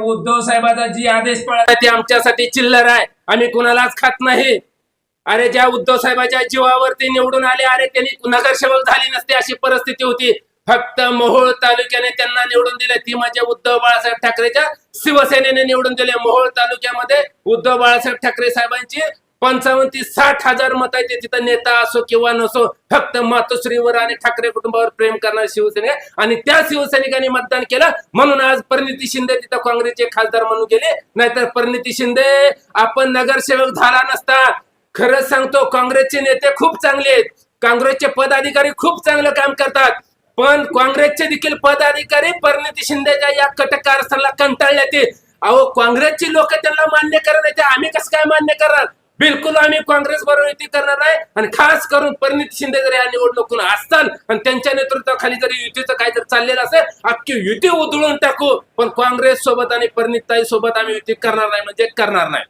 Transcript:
उद्धव साहेबाचा जी आदेश पळाला ते आमच्यासाठी चिल्लर आहे. आम्ही कुणालाच खात नाही. अरे ज्या उद्धव साहेबाच्या जीवावरती निवडून आले अरे त्यांनी नगरसेवक झाली नसते अशी परिस्थिती होती. फक्त मोहोळ तालुक्याने त्यांना निवडून दिले. ती म्हणजे उद्धव बाळासाहेब ठाकरेच्या शिवसेनेने निवडून दिले. मोहोळ तालुक्यामध्ये उद्धव बाळासाहेब ठाकरे साहेबांची पंचावन्न ते साठ हजार मत आहे तिथं नेता असो किंवा नसो फक्त मातोश्रीवर आणि ठाकरे कुटुंबावर प्रेम करणारे शिवसैनिक आणि त्या शिवसैनिकांनी मतदान केलं म्हणून आज परिणिती शिंदे तिथं काँग्रेसचे खासदार म्हणून गेले. नाहीतर परिणिती शिंदे आपण नगरसेवक झाला नसता. खरंच सांगतो काँग्रेसचे नेते खूप चांगले आहेत. काँग्रेसचे पदाधिकारी खूप चांगलं काम करतात. पण काँग्रेसचे देखील पदाधिकारी परिणिती शिंदेच्या या कटक कंटाळले ते. अहो काँग्रेसची लोक त्यांना मान्य करत आम्ही कसं काय मान्य करणार? बिलकुल आम्ही काँग्रेस बरोबर युती करणार आहे. आणि खास करून परिणित शिंदे जर या निवडणुकीत असताल आणि त्यांच्या नेतृत्वाखाली जरी युतीचं काहीतरी चाललेलं असेल अख्खी युती उधळून टाकू. पण काँग्रेस सोबत आणि परिणितताई सोबत आम्ही युती करणार नाही म्हणजे करणार नाही.